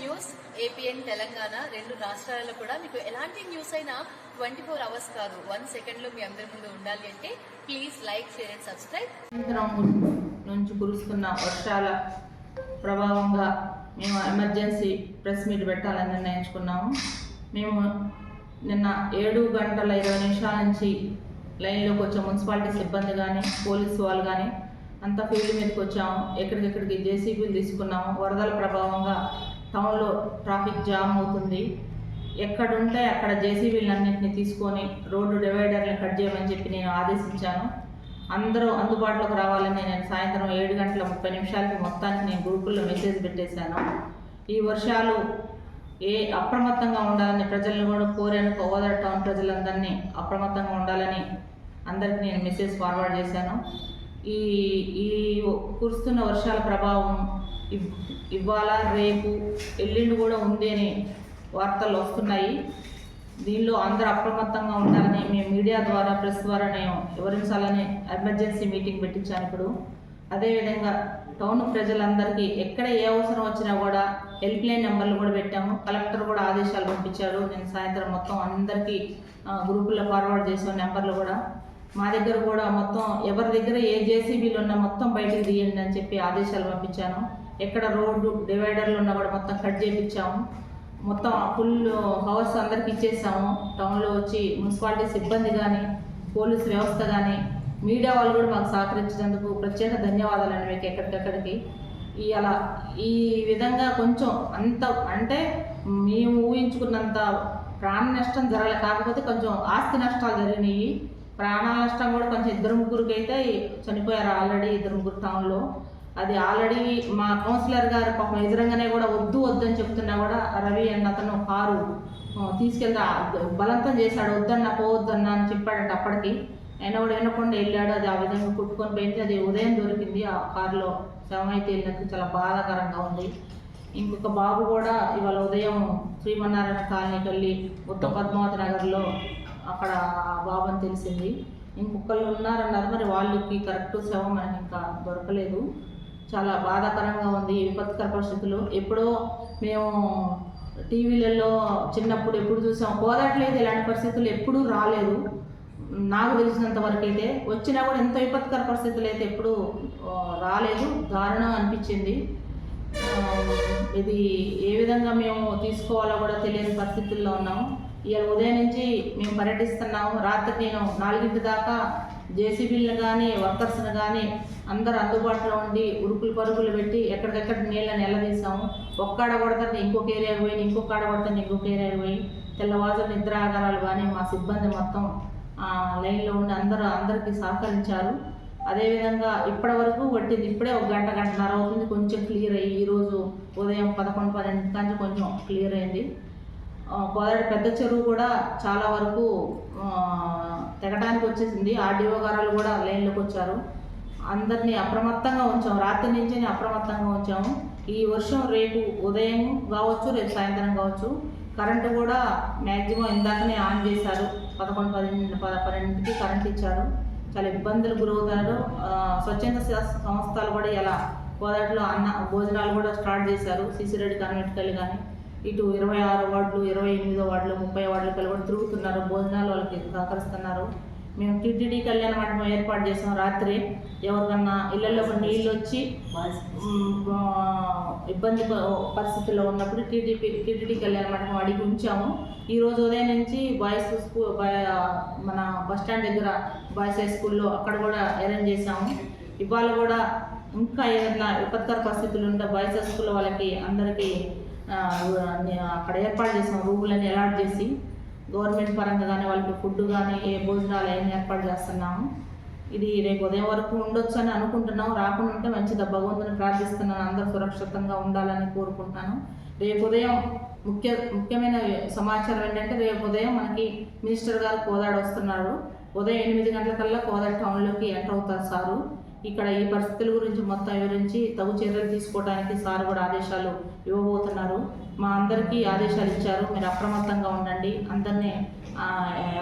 News APN Telangana రెండు రాష్ట్రాలలో కూడా మీకు ఎలాంటి న్యూస్ అయినా ట్వంటీ ఫోర్ అవర్స్ కాదు. వన్ సెకండ్లో మీ అందరి ముందు ఉండాలి అంటే please like share and subscribe. నుంచి కురుస్తున్న వర్షాల ప్రభావంగా మేము ఎమర్జెన్సీ ప్రెస్ మీట్ పెట్టాలని నిర్ణయించుకున్నాము. మేము నిన్న ఏడు గంటల ఇరవై నిమిషాల నుంచి లైన్లోకి వచ్చాము మున్సిపాలిటీ సిబ్బంది కానీ పోలీసు వాళ్ళు కానీ అంతా ఫీల్డ్ మీదకి వచ్చాము. ఎక్కడికెక్కడికి జేసీబీలు తీసుకున్నాము. వరదల ప్రభావంగా టౌన్లో ట్రాఫిక్ జామ్ అవుతుంది. ఎక్కడుంటే అక్కడ జేసీబీలన్నింటినీ తీసుకొని రోడ్డు డివైడర్ని కట్ చేయమని చెప్పి నేను ఆదేశించాను. అందరూ అందుబాటులోకి రావాలని నేను సాయంత్రం ఏడు గంటల ముప్పై నిమిషాలకి మొత్తానికి నేను గ్రూపుల్లో మెసేజ్ పెట్టేశాను. ఈ వర్షాలు ఏ అప్రమత్తంగా ఉండాలని ప్రజలను కూడా కోరాను ఓదర్ టౌన్ ప్రజలందరినీ అప్రమత్తంగా ఉండాలని అందరికీ నేను మెసేజ్ ఫార్వర్డ్ చేశాను. ఈ ఈ కురుస్తున్న వర్షాల ప్రభావం ఇవాళ రేపు ఎల్లుండి కూడా ఉంది అని వార్తలు వస్తున్నాయి. దీనిలో అందరూ అప్రమత్తంగా ఉండాలని మేము మీడియా ద్వారా ప్రెస్ ద్వారా నేను వివరించాలని ఎమర్జెన్సీ మీటింగ్ పెట్టించాను ఇప్పుడు. అదేవిధంగా టౌన్ ప్రజలందరికీ ఎక్కడ ఏ అవసరం వచ్చినా కూడా హెల్ప్ లైన్ నెంబర్లు కూడా పెట్టాము. కలెక్టర్ కూడా ఆదేశాలు పంపించాడు నేను సాయంత్రం మొత్తం అందరికీ గ్రూపుల్లో ఫార్వర్డ్ చేసాం నెంబర్లు కూడా. మా దగ్గర కూడా మొత్తం ఎవరి దగ్గర ఏ జేసీబీలు ఉన్నా మొత్తం బయటకు తీయండి అని చెప్పి ఆదేశాలు పంపించాను. ఎక్కడ రోడ్డు డివైడర్లు ఉన్నా కూడా మొత్తం కట్ చేయించాము మొత్తం ఫుల్ హవర్స్ అందరికి ఇచ్చేసాము. టౌన్లో వచ్చి మున్సిపాలిటీ సిబ్బంది కానీ పోలీస్ వ్యవస్థ కానీ మీడియా వాళ్ళు కూడా మాకు సహకరించినందుకు ప్రత్యేక ధన్యవాదాలండి మీకు ఎక్కడికక్కడికి. ఈ అలా ఈ విధంగా కొంచెం అంత అంటే మేము ఊహించుకున్నంత ప్రాణ నష్టం జరగలే. కాకపోతే కొంచెం ఆస్తి నష్టాలు జరిగినాయి. ప్రాణ నష్టం కూడా కొంచెం ఇద్దరు ముగ్గురికి అయితే చనిపోయారు ఆల్రెడీ ఇద్దరు ముగ్గురు టౌన్లో అది ఆల్రెడీ మా కౌన్సిలర్ గారు పాపం ఎదురంగానే కూడా వద్దు వద్దు అని చెప్తున్నా కూడా రవి అన్న అతను కారు తీసుకెళ్తా తీసుకెళ్తే బలవంతం చేశాడు వద్దన్న పోవద్దన్న అని చెప్పాడట అప్పటికి. ఆయన కూడా వినకుండా వెళ్ళాడు అది ఆ విధంగా కుట్టుకొని పోయింది అది ఉదయం దొరికింది ఆ కారులో శవం అయితే వెళ్ళినట్టు చాలా బాధాకరంగా ఉంది. ఇంకొక బాబు కూడా ఇవాళ ఉదయం శ్రీమన్నారాయణ కాలనీకి వెళ్ళి ఉత్తమ పద్మావతి నగర్లో అక్కడ బాబని బాబు అని తెలిసింది ఇంకొకళ్ళు ఉన్నారన్నారు. మరి వాళ్ళకి కరెక్ట్ శవం మనకి ఇంకా దొరకలేదు. చాలా బాధాకరంగా ఉంది విపత్కర పరిస్థితులు. ఎప్పుడో మేము టీవీలలో చిన్నప్పుడు ఎప్పుడు చూసాం. కోదట్లేదు ఇలాంటి పరిస్థితులు ఎప్పుడూ రాలేదు. నాకు తెలిసినంత వరకు అయితే వచ్చినా కూడా ఎంత విపత్కర పరిస్థితులు అయితే ఎప్పుడూ రాలేదు. దారుణం అనిపించింది. ఇది ఏ విధంగా మేము తీసుకోవాలో కూడా తెలియని పరిస్థితుల్లో ఉన్నాము ఇవాళ ఉదయం నుంచి మేము పర్యటిస్తున్నాము. రాత్రి నేను నాలుగింటి దాకా జేసీబీలను కానీ వర్కర్స్ని కానీ అందరు అందుబాటులో ఉండి ఉరుకులు పరుగులు పెట్టి ఎక్కడికెక్కడ నీళ్ళని నిలదీసాము ఒక్కడ కొడతాను ఇంకొక ఏరియాకి పోయి ఇంకొక ఆడ కొడతాను ఇంకొక ఏరియాకి పోయి తెల్లవారు నిద్ర ఆధారాలు కానీ మా సిబ్బంది మొత్తం లైన్లో ఉండి అందరూ అందరికీ సహకరించారు. అదేవిధంగా ఇప్పటి వరకు పట్టింది ఇప్పుడే ఒక గంట గంటన్నర అవుతుంది. కొంచెం క్లియర్ అయ్యి ఈరోజు ఉదయం పదకొండు పన్నెండు కానీ కొంచెం క్లియర్ అయింది. కోదాడి పెద్ద చెరువు కూడా చాలా వరకు తెగటానికి వచ్చేసింది. ఆర్డీఓ గారు కూడా లైన్లోకి వచ్చారు. అందరినీ అప్రమత్తంగా ఉంచాము. రాత్రి నుంచి అప్రమత్తంగా ఉంచాము. ఈ వర్షం రేపు ఉదయం కావచ్చు రేపు సాయంత్రం కావచ్చు కరెంటు కూడా మ్యాక్సిమం ఇందాకనే ఆన్ చేశారు. పదకొండు పన్నెండు పద పన్నెండుకి కరెంట్ ఇచ్చారు. చాలా ఇబ్బందులు గురవుతారు. స్వచ్ఛంద సంస్థలు కూడా ఇలా కోదాటిలో అన్న భోజనాలు కూడా స్టార్ట్ చేశారు. సిసిరెడ్డి కాన్వెంట్కి కానీ ఇటు ఇరవై ఆరు వార్డులు ఇరవై ఎనిమిదో వార్డులు ముప్పై వార్డులు కలిగి తిరుగుతున్నారు. భోజనాలు వాళ్ళకి సహకరిస్తున్నారు మేము టీటీడీ కళ్యాణ మండపం ఏర్పాటు చేసాం రాత్రి. ఎవరికన్నా ఇళ్ళలో నీళ్ళు వచ్చి ఇబ్బంది పరిస్థితుల్లో ఉన్నప్పుడు టీడీపీ టీటీడీ కళ్యాణ మండపం అడిగి ఉంచాము. ఈ రోజు ఉదయం నుంచి బాయ్స్ స్కూల్ మన బస్ స్టాండ్ దగ్గర బాయ్స్ హై స్కూల్లో అక్కడ కూడా అరేంజ్ చేసాము ఇవాళ కూడా ఇంకా ఏదైనా విపత్కర పరిస్థితులు ఉంటే బాయ్స్ హై స్కూల్లో వాళ్ళకి అందరికీ అక్కడ ఏర్పాటు చేసిన రూములని అలాట్ చేసి గవర్నమెంట్ పరంగా కానీ వాళ్ళకి ఫుడ్ కానీ ఏ భోజనాలు ఏం ఏర్పాటు చేస్తున్నాము. ఇది రేపు ఉదయం వరకు ఉండొచ్చు అని అనుకుంటున్నాం రాకుండా ఉంటే మంచిది. భగవంతుని ప్రార్థిస్తున్నాను. అందరూ సురక్షితంగా ఉండాలని కోరుకుంటున్నాను. రేపు ఉదయం ముఖ్య ముఖ్యమైన సమాచారం ఏంటంటే రేపు ఉదయం మనకి మినిస్టర్ గారు కోదాడు వస్తున్నారు. ఉదయం ఎనిమిది గంటలకల్లా కోదాడు టౌన్లోకి ఎంటర్ అవుతారు సారు. ఇక్కడ ఈ పరిస్థితుల గురించి మొత్తం వివరించి తగు చర్యలు తీసుకోవడానికి సార్ కూడా ఆదేశాలు ఇవ్వబోతున్నారు. మా అందరికీ ఆదేశాలు ఇచ్చారు. మీరు అప్రమత్తంగా ఉండండి. అందరినీ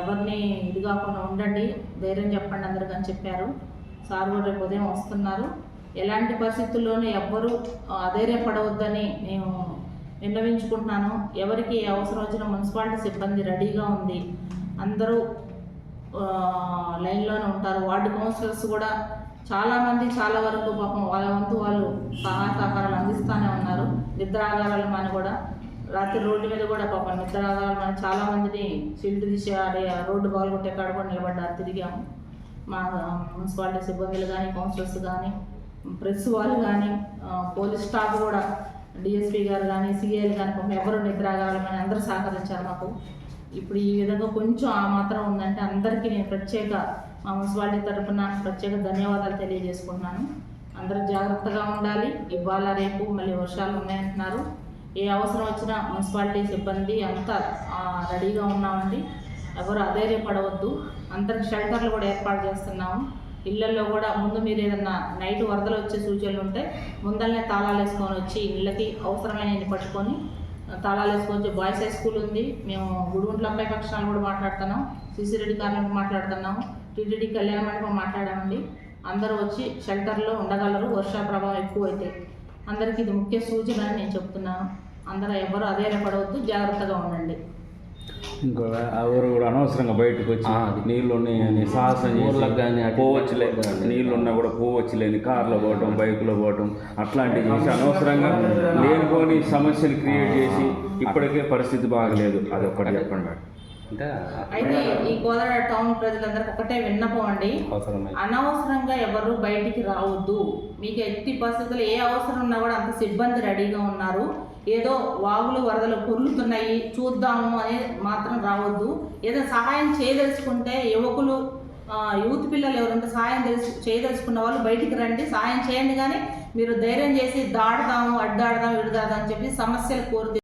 ఎవరిని ఇది కాకుండా ఉండండి. ధైర్యం చెప్పండి అందరికీ అని చెప్పారు. సార్ కూడా రేపు ఉదయం వస్తున్నారు. ఎలాంటి పరిస్థితుల్లోనూ ఎవ్వరూ అధైర్యపడవద్దని మేము నిర్ణయించుకుంటున్నాను ఎవరికి అవసరం వచ్చిన మున్సిపాలిటీ సిబ్బంది రెడీగా ఉంది. అందరూ లైన్లోనే ఉంటారు. వార్డు కౌన్సిలర్స్ కూడా చాలామంది చాలా వరకు పాపం వాళ్ళ వంతు వాళ్ళు సహాయ సహకారాలు నిద్రాగారాలు మన కూడా రాత్రి రోడ్డు మీద కూడా పాపం నిద్రాగారాలు మన చాలా మందిని సీల్డ్ తీసి ఆడే రోడ్డు బాల్ కొట్టే కాడ కూడా నిలబడ్డారు తిరిగాము. మా మున్సిపాలిటీ సిబ్బందులు కానీ కౌన్సిలర్స్ కానీ ప్రెస్ వాళ్ళు కానీ పోలీస్ స్టాఫ్ కూడా డిఎస్పీ గారు కానీ సిఐలు కానీ పాపం ఎవరు నిద్రాగారాలని అందరూ సహకరించారు మాకు. ఇప్పుడు ఈ విధంగా కొంచెం ఆ మాత్రం ఉందంటే అందరికీ నేను ప్రత్యేక మా మున్సిపాలిటీ తరఫున ప్రత్యేక ధన్యవాదాలు తెలియజేసుకుంటున్నాను. అందరూ జాగ్రత్తగా ఉండాలి. ఇవాళ రేపు మళ్ళీ వర్షాలు ఉన్నాయంటున్నారు. ఏ అవసరం వచ్చినా మున్సిపాలిటీ సిబ్బంది అంతా రెడీగా ఉన్నామండి. ఎవరు అధైర్యపడవద్దు. అందరికి షెల్టర్లు కూడా ఏర్పాటు చేస్తున్నాము. ఇళ్ళల్లో కూడా ముందు మీరు ఏదన్నా నైట్ వరదలు వచ్చే సూచనలు ఉంటే ముందరనే తాళాలు వేసుకొని వచ్చి ఇళ్ళకి అవసరమైన పట్టుకొని తాళాలు వేసుకొని బాయ్స్ హై స్కూల్ ఉంది. మేము గుడిగుంట్ల అబ్బాయి పక్షాలు కూడా మాట్లాడుతున్నాం. సిసి రెడ్డి మాట్లాడుతున్నాం. టీటీడీ కళ్యాణ మండపం మాట్లాడామండి. అందరూ వచ్చి షెల్టర్లో ఉండగలరు. వర్షా ప్రభావం ఎక్కువ అయితే అందరికీ ఇది ముఖ్య సూచన అని నేను చెప్తున్నాను అందరూ ఎవరు అధైర్యపడవద్దు. జాగ్రత్తగా ఉండండి. ఇంకో ఎవరు కూడా అనవసరంగా బయటకు వచ్చి. నీళ్ళు ఉన్నాయని సాహసం ఊర్లకు ఇటు పోవచ్చులే. నీళ్ళు ఉన్నా కూడా పోవచ్చులేని కార్లో పోవటం బైకులో పోవటం అట్లాంటివి చేసి అనవసరంగా లేనిపోని సమస్యలు క్రియేట్ చేసి ఇప్పటికే పరిస్థితి బాగలేదు. అది. ఒక్కటి చెప్పండి అయితే ఈ గోదావరి టౌన్ ప్రజలందరికీ ఒకటే విన్నపం అండి. అనవసరంగా ఎవరు బయటికి రావద్దు. మీకు ఎట్టి పరిస్థితుల్లో ఏ అవసరం ఉన్నా కూడా అంత సిబ్బంది రెడీగా ఉన్నారు. ఏదో వాగులు వరదలు పొర్లుతున్నాయి చూద్దాము అని మాత్రం రావద్దు. ఏదో సహాయం చేయదలుచుకుంటే యువకులు యూత్ పిల్లలు ఎవరంటే సహాయం తెలుసు చేయదలుచుకున్న వాళ్ళు బయటికి రండి. సహాయం చేయండి కానీ మీరు ధైర్యం చేసి దాడదాము అడ్డాడదాం విడదాం అని చెప్పి సమస్యలు కోరి